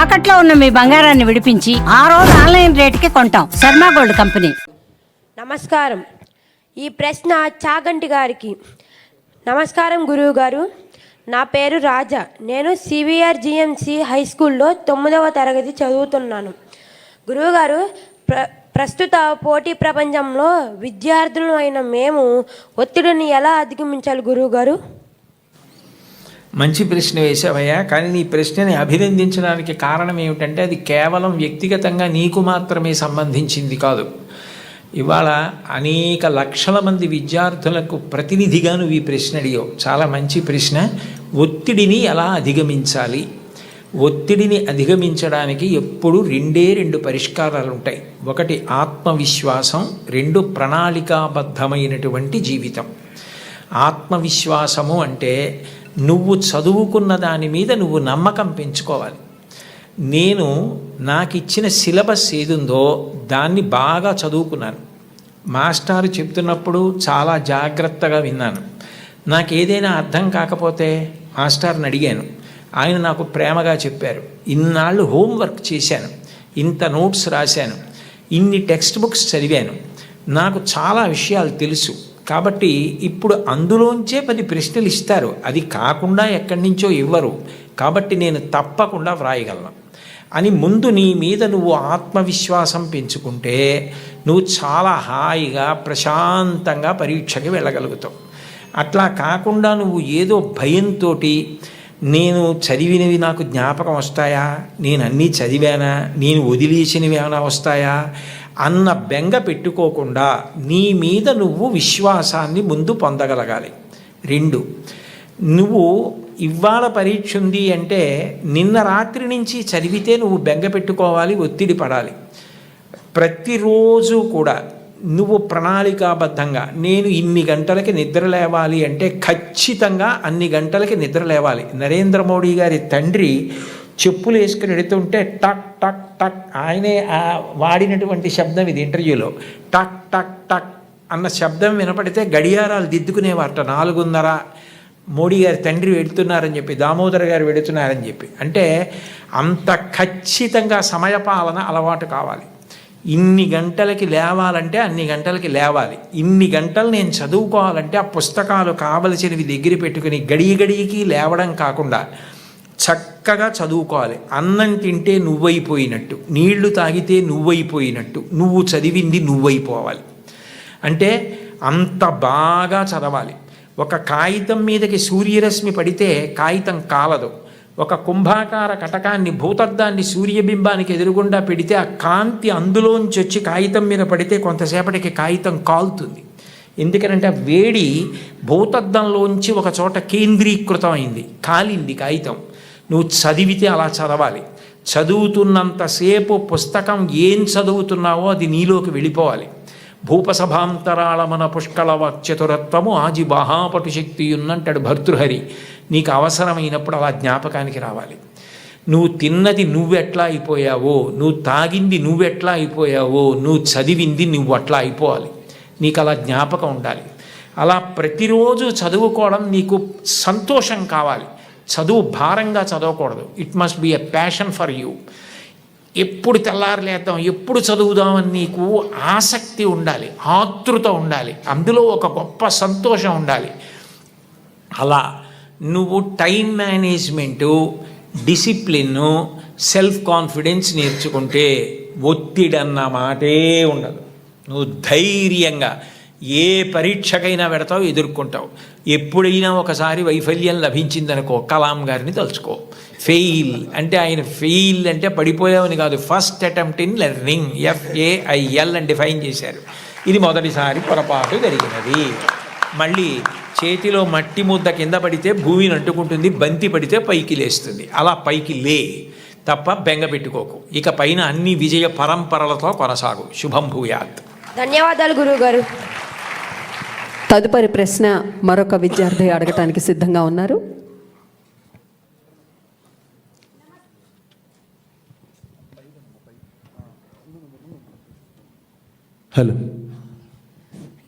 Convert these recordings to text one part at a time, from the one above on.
తాకట్లో ఉన్న మీ బంగారాన్ని విడిపించి ఆ రోజు ఆన్లైన్ రేటుకి కొంటాం. Sharma gold company. నమస్కారం. ఈ ప్రశ్న చాగంటి గారికి. నమస్కారం గురువు గారు నా పేరు రాజా. నేను సివిఆర్ జిఎంసి హై స్కూల్లో తొమ్మిదవ తరగతి చదువుతున్నాను. గురువుగారు ప్ర ప్రస్తుత పోటీ ప్రపంచంలో విద్యార్థులు అయిన మేము ఒత్తిడిని ఎలా అధిగమించాలి గురువుగారు? మంచి ప్రశ్న వేసావయ్యా కానీ నీ ప్రశ్నని అభినందించడానికి కారణం ఏమిటంటే అది కేవలం వ్యక్తిగతంగా నీకు మాత్రమే సంబంధించింది కాదు. ఇవాళ అనేక లక్షల మంది విద్యార్థులకు ప్రతినిధిగా నువ్వు ఈ ప్రశ్న అడిగావు. చాలా మంచి ప్రశ్న. ఒత్తిడిని ఎలా అధిగమించాలి? ఒత్తిడిని అధిగమించడానికి ఎప్పుడు రెండే రెండు పరిష్కారాలు ఉంటాయి. ఒకటి ఆత్మవిశ్వాసం రెండు ప్రణాళికాబద్ధమైనటువంటి జీవితం. ఆత్మవిశ్వాసము అంటే నువ్వు చదువుకున్న దాని మీద నువ్వు నమ్మకం పెంచుకోవాలి. నేను నాకు ఇచ్చిన సిలబస్ ఏదుందో దాన్ని బాగా చదువుకున్నాను. మాస్టారు చెప్తున్నప్పుడు చాలా జాగ్రత్తగా విన్నాను. నాకు ఏదైనా అర్థం కాకపోతే మాస్టర్ని అడిగాను. ఆయన నాకు ప్రేమగా చెప్పారు. ఇన్నాళ్ళు హోంవర్క్ చేశాను. ఇంత నోట్స్ రాశాను. ఇన్ని టెక్స్ట్ బుక్స్ చదివాను. నాకు చాలా విషయాలు తెలుసు. కాబట్టి ఇప్పుడు అందులోంచే పది ప్రశ్నలు ఇస్తారు. అది కాకుండా ఎక్కడి నుంచో ఇవ్వరు. కాబట్టి నేను తప్పకుండా వ్రాయగలను. అని ముందు నీ మీద నువ్వు ఆత్మవిశ్వాసం పెంచుకుంటే నువ్వు చాలా హాయిగా ప్రశాంతంగా పరీక్షకి వెళ్ళగలుగుతావు. అట్లా కాకుండా నువ్వు ఏదో భయంతో నేను చదివినవి నాకు జ్ఞాపకం వస్తాయా? నేను అన్నీ చదివానా? నేను వదిలేసినవి ఏమైనా వస్తాయా? అన్న బెంగ పెట్టుకోకుండా నీ మీద నువ్వు విశ్వాసాన్ని ముందు పొందగలగాలి. రెండు నువ్వు ఇవాళ పరీక్ష ఉంది అంటే నిన్న రాత్రి నుంచి చదివితే నువ్వు బెంగ పెట్టుకోవాలి ఒత్తిడి పడాలి. ప్రతిరోజు కూడా నువ్వు ప్రణాళికాబద్ధంగా నేను ఇన్ని గంటలకి నిద్ర లేవాలి అంటే ఖచ్చితంగా అన్ని గంటలకి నిద్ర లేవాలి. నరేంద్ర మోడీ గారి తండ్రి చెప్పులు వేసుకుని వెడుతుంటే టక్ టక్ టక్ ఆయనే వాడినటువంటి శబ్దం ఇది ఇంటర్వ్యూలో. టక్ టక్ టక్ అన్న శబ్దం వినపడితే గడియారాలు దిద్దుకునేవారట. నాలుగున్నర మోడీ గారి తండ్రి వెడుతున్నారని చెప్పి దామోదర్ గారు వెడుతున్నారని చెప్పి. అంటే అంత ఖచ్చితంగా సమయపాలన అలవాటు కావాలి. ఇన్ని గంటలకి లేవాలంటే అన్ని గంటలకి లేవాలి. ఇన్ని గంటలు నేను చదువుకోవాలంటే ఆ పుస్తకాలు కావలసినవి దగ్గర పెట్టుకుని గడియ గడియకి లేవడం కాకుండా చక్కగా చదువుకోవాలి. అన్నం తింటే నువ్వైపోయినట్టు. నీళ్ళు తాగితే నువ్వైపోయినట్టు. నువ్వు చదివింది నువ్వైపోవాలి. అంటే అంత బాగా చదవాలి. ఒక కాగితం మీదకి సూర్యరశ్మి పడితే కాగితం కాలదు. ఒక కుంభాకార కటకాన్ని భూతద్దాన్ని సూర్యబింబానికి ఎదురుగుండా పెడితే ఆ కాంతి అందులోంచి వచ్చి కాగితం మీద పడితే కొంతసేపటికి కాగితం కాలుతుంది. ఎందుకనంటే ఆ వేడి భూతద్దంలోంచి ఒక చోట కేంద్రీకృతం అయింది కాలింది కాగితం. నువ్వు చదివితే అలా చదవాలి. చదువుతున్నంతసేపు పుస్తకం ఏం చదువుతున్నావో అది నీలోకి వెళ్ళిపోవాలి. భూపసభాంతరాళమన పుష్కల చతురత్వము ఆజి మహాపటు శక్తి ఉన్నంటాడు భర్తృహరి. నీకు అవసరమైనప్పుడు అలా జ్ఞాపకానికి రావాలి. నువ్వు తిన్నది నువ్వెట్లా అయిపోయావో నువ్వు తాగింది నువ్వెట్లా అయిపోయావో నువ్వు చదివింది నువ్వు అట్లా అయిపోవాలి. నీకు అలా జ్ఞాపకం ఉండాలి. అలా ప్రతిరోజు చదువుకోవడం నీకు సంతోషం కావాలి. చదువు భారంగా చదవకూడదు. It must be a passion for you ఎప్పుడు తెల్లారలేద్దాం ఎప్పుడు చదువుదామని నీకు ఆసక్తి ఉండాలి ఆతృత ఉండాలి అందులో ఒక గొప్ప సంతోషం ఉండాలి. అలా నువ్వు టైం మేనేజ్మెంటు డిసిప్లిన్ను సెల్ఫ్ కాన్ఫిడెన్స్ నేర్చుకుంటే ఒత్తిడి అన్న మాటే ఉండదు. నువ్వు ధైర్యంగా ఏ పరీక్షకైనా పెడతావు ఎదుర్కొంటావు. ఎప్పుడైనా ఒకసారి వైఫల్యం లభించిందనుకో కలాం గారిని తలుచుకో. ఫెయిల్ అంటే ఆయన ఫెయిల్ అంటే పడిపోయావని కాదు. First attempt in learning F A I L అని డిఫైన్ చేశారు. ఇది మొదటిసారి పొరపాటు జరిగినది. మళ్ళీ చేతిలో మట్టి ముద్ద కింద పడితే భూమిని అంటుకుంటుంది బంతి పడితే పైకి లేస్తుంది. అలా పైకి లే తప్ప బెంగ పెట్టుకోకు. ఇక పైన అన్ని విజయ పరంపరలతో కొనసాగు. శుభం భూయాత్. ధన్యవాదాలు గురువుగారు. తదుపరి ప్రశ్న మరొక విద్యార్థి అడగటానికి సిద్ధంగా ఉన్నారు. హలో.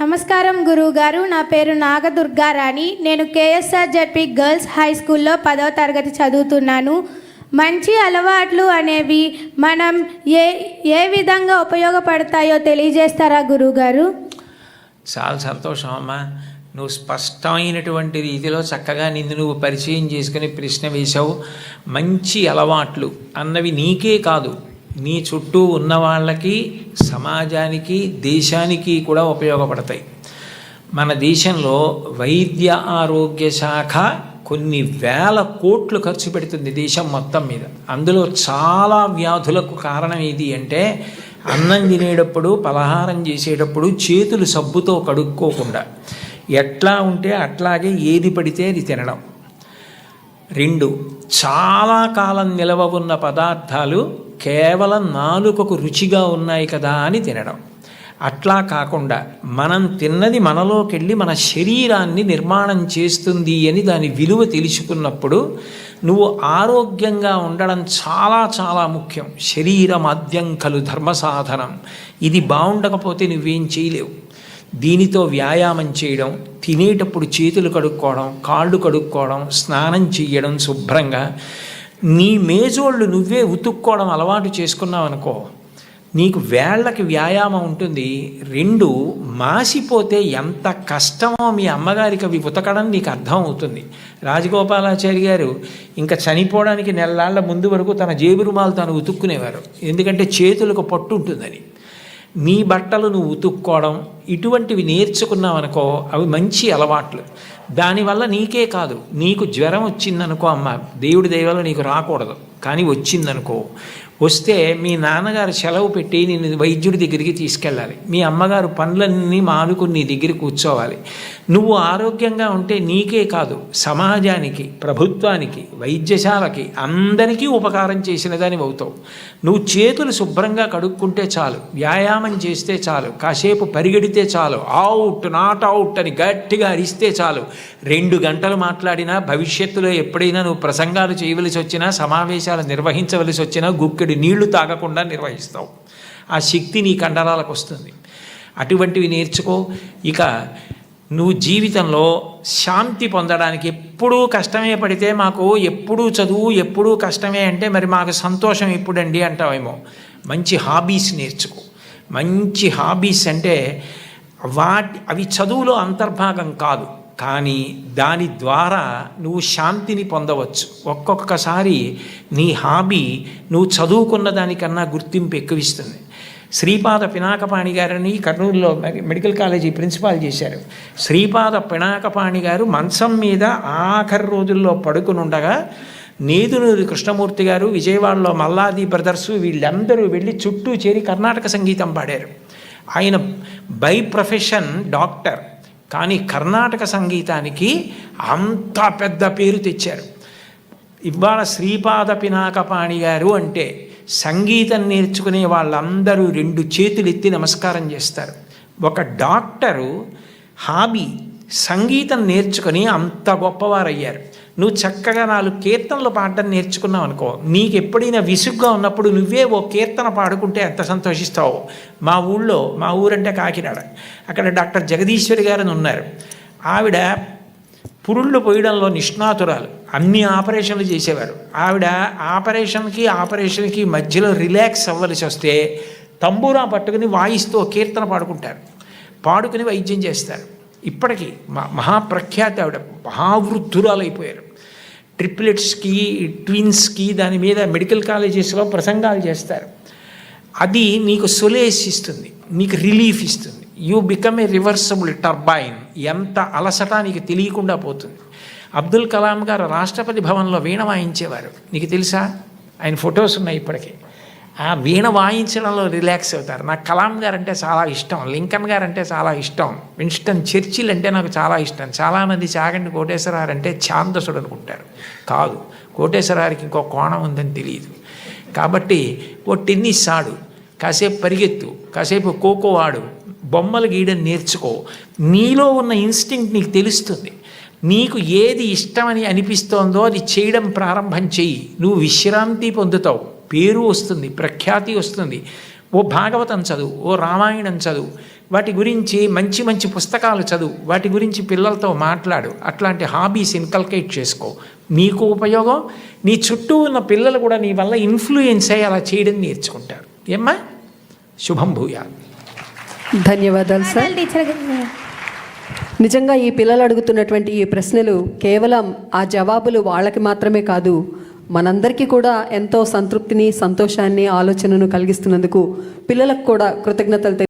నమస్కారం గురువు గారు నా పేరు నాగదుర్గారాణి. నేను కేఎస్ఆర్ జడ్పి గర్ల్స్ హై స్కూల్లో పదవ తరగతి చదువుతున్నాను. మంచి అలవాట్లు అనేవి మనం ఏ ఏ విధంగా ఉపయోగపడతాయో తెలియజేస్తారా గురువుగారు? చాలా సంతోషం అమ్మా. నువ్వు స్పష్టమైనటువంటి రీతిలో చక్కగా నిన్ను నువ్వు పరిచయం చేసుకుని ప్రశ్న వేశావు. మంచి అలవాట్లు అన్నవి నీకే కాదు. నీ చుట్టూ ఉన్న వాళ్ళకి సమాజానికి దేశానికి కూడా ఉపయోగపడతాయి. మన దేశంలో వైద్య ఆరోగ్య శాఖ కొన్ని వేల కోట్లు ఖర్చు పెడుతుంది దేశం మొత్తం మీద. అందులో చాలా వ్యాధులకు కారణం ఏది అంటే అన్నం తినేటప్పుడు పలహారం చేసేటప్పుడు చేతులు సబ్బుతో కడుక్కోకుండా ఎట్లా ఉంటే అట్లాగే ఏది పడితే అది తినడం. రెండు చాలా కాలం నిలవ ఉన్న పదార్థాలు కేవలం నాలుకకు రుచిగా ఉన్నాయి కదా అని తినడం. అట్లా కాకుండా మనం తిన్నది మనలోకెళ్ళి మన శరీరాన్ని నిర్మాణం చేస్తుంది అని దాని విలువ తెలుసుకున్నప్పుడు నువ్వు ఆరోగ్యంగా ఉండడం చాలా చాలా ముఖ్యం. శరీరమాద్యం కలు ధర్మ సాధనం. ఇది బాగుండకపోతే నువ్వేం చేయలేవు. దీనితో వ్యాయామం చేయడం తినేటప్పుడు చేతులు కడుక్కోవడం కాళ్ళు కడుక్కోవడం స్నానం చేయడం శుభ్రంగా. నీ మేజోళ్ళు నువ్వే ఉతుక్కోవడం అలవాటు చేసుకున్నావు అనుకో నీకు వేళ్ళకి వ్యాయామం ఉంటుంది రెండు మాసిపోతే ఎంత కష్టమో మీ అమ్మగారికి అవి ఉతకడం నీకు అర్థం అవుతుంది రాజగోపాలాచారి గారు ఇంకా చనిపోవడానికి నెలలాళ్ళ ముందు వరకు తన జేబు రుమాలు తాను ఉతుక్కునేవారు. ఎందుకంటే చేతులకు పట్టు ఉంటుందని. నీ బట్టలు నువ్వు ఉతుక్కోవడం ఇటువంటివి నేర్చుకున్నావనుకో అవి మంచి అలవాట్లు. దానివల్ల నీకే కాదు నీకు జ్వరం వచ్చిందనుకో అమ్మ దేవుడి దయవల్ల నీకు రాకూడదు. కానీ వచ్చిందనుకో వస్తే మీ నాన్నగారు సెలవు పెట్టి నేను వైద్యుడి దగ్గరికి తీసుకెళ్ళాలి. మీ అమ్మగారు పనులన్నీ మానుకుని నీ దగ్గర కూర్చోవాలి. నువ్వు ఆరోగ్యంగా ఉంటే నీకే కాదు సమాజానికి ప్రభుత్వానికి వైద్యశాలకి అందరికీ ఉపకారం చేసిన దాని అవుతావు. నువ్వు చేతులు శుభ్రంగా కడుక్కుంటే చాలు వ్యాయామం చేస్తే చాలు కాసేపు పరిగెడితే చాలు అవుట్ నాట్ అవుట్ అని గట్టిగా అరిస్తే చాలు. రెండు గంటలు మాట్లాడినా భవిష్యత్తులో ఎప్పుడైనా నువ్వు ప్రసంగాలు చేయవలసి వచ్చినా సమావేశాలు నిర్వహించవలసి వచ్చినా గుక్కెడు నీళ్ళు తాగకుండా నిర్వహిస్తావు. ఆ శక్తి నీ కండరాలకు వస్తుంది. అటువంటివి నేర్చుకో. ఇక నువ్వు జీవితంలో శాంతి పొందడానికి ఎప్పుడూ కష్టమే పడితే మాకు ఎప్పుడూ చదువు ఎప్పుడూ కష్టమే అంటే మరి మాకు సంతోషం ఎప్పుడండి అంటావేమో. మంచి హాబీస్ నేర్చుకో. మంచి హాబీస్ అంటే వాటి అవి చదువులో అంతర్భాగం కాదు. కానీ దాని ద్వారా నువ్వు శాంతిని పొందవచ్చు. ఒక్కొక్కసారి నీ హాబీ నువ్వు చదువుకున్న దానికన్నా గుర్తింపు ఎక్కువిస్తుంది. శ్రీపాద పినాకపాణి గారిని కర్నూలులో మె- మెడికల్ కాలేజీ ప్రిన్సిపాల్ చేశారు. శ్రీపాద పినాకపాణి గారు మంచం మీద ఆఖరి రోజుల్లో పడుకుని ఉండగా నేదునూరి కృష్ణమూర్తి గారు విజయవాడలో మల్లాది బ్రదర్సు వీళ్ళందరూ వెళ్ళి చుట్టూ చేరి కర్ణాటక సంగీతం పాడారు. ఆయన బై ప్రొఫెషన్ డాక్టర్. కానీ కర్ణాటక సంగీతానికి అంత పెద్ద పేరు తెచ్చారు. ఇవాళ శ్రీపాద పినాకపాణి గారు అంటే సంగీతం నేర్చుకునే వాళ్ళందరూ రెండు చేతులు ఎత్తి నమస్కారం చేస్తారు. ఒక డాక్టరు హాబీ సంగీతం నేర్చుకుని అంత గొప్పవారయ్యారు. నువ్వు చక్కగా నాలుగు కీర్తనలు పాడడం నేర్చుకున్నావు అనుకో. నీకు ఎప్పుడైనా విసుగ్గా ఉన్నప్పుడు నువ్వే ఓ కీర్తన పాడుకుంటే ఎంత సంతోషిస్తావో? మా ఊళ్ళో మా ఊరంటే కాకినాడ. అక్కడ డాక్టర్ జగదీశ్వరి గారని ఉన్నారు. ఆవిడ పురుళ్ళు పోయడంలో నిష్ణాతురాలు. అన్ని ఆపరేషన్లు చేసేవారు. ఆవిడ ఆపరేషన్కి ఆపరేషన్కి మధ్యలో రిలాక్స్ అవ్వలసి వస్తే తంబూరా పట్టుకుని వాయిస్తూ కీర్తన పాడుకుంటారు. పాడుకుని వైద్యం చేస్తారు. ఇప్పటికీ మహాప్రఖ్యాతి ఆవిడ. మహావృద్ధురాలైపోయారు. ట్రిప్లెట్స్కి ట్విన్స్కి దాని మీద మెడికల్ కాలేజెస్లో ప్రసంగాలు చేస్తారు. అది నీకు సొలేస్ ఇస్తుంది నీకు రిలీఫ్ ఇస్తుంది. You become a reversible turbine ఎంత అలసట నీకు తెలియకుండా పోతుంది. అబ్దుల్ కలాం గారు రాష్ట్రపతి భవన్లో వీణ వాయించేవారు. నీకు తెలుసా? ఆయన ఫొటోస్ ఉన్నాయి ఇప్పటికీ. ఆ వీణ వాయించడంలో రిలాక్స్ అవుతారు. నాకు కలాం గారు అంటే చాలా ఇష్టం లింకన్ గారు అంటే చాలా ఇష్టం విన్స్టన్ చర్చిల్ అంటే నాకు చాలా ఇష్టం. చాలామంది చాగండి కోటేశ్వరారు అంటే ఛాందసుడు అనుకుంటారు. కాదు కోటేశ్వరారికి ఇంకో కోణం ఉందని తెలియదు. కాబట్టి ఓ టెన్నిస్ ఆడు కాసేపు పరిగెత్తు కాసేపు ఖోఖో ఆడు బొమ్మలు గీయడం నేర్చుకో. నీలో ఉన్న ఇన్స్టింక్ట్ నీకు తెలుస్తుంది. నీకు ఏది ఇష్టమని అనిపిస్తోందో అది చేయడం ప్రారంభం చెయ్యి. నువ్వు విశ్రాంతి పొందుతావు. పేరు వస్తుంది ప్రఖ్యాతి వస్తుంది. ఓ భాగవతం చదువు ఓ రామాయణం చదువు. వాటి గురించి మంచి మంచి పుస్తకాలు చదువు. వాటి గురించి పిల్లలతో మాట్లాడు. అట్లాంటి హాబీస్ ఇన్కల్కేట్ చేసుకో. నీకు ఉపయోగం? నీ చుట్టూ ఉన్న పిల్లలు కూడా నీ వల్ల ఇన్ఫ్లుయెన్స్ అయ్యి అలా చేయడం నేర్చుకుంటారు. ఏమ్మా? శుభం భూయాలు ధన్యవాదాలు సార్. నిజంగా ఈ పిల్లలు అడుగుతున్నటువంటి ఈ ప్రశ్నలు కేవలం ఆ జవాబులు వాళ్ళకి మాత్రమే కాదు మనందరికీ కూడా ఎంతో సంతృప్తిని సంతోషాన్ని ఆలోచనను కలిగిస్తున్నందుకు పిల్లలకు కూడా కృతజ్ఞతలు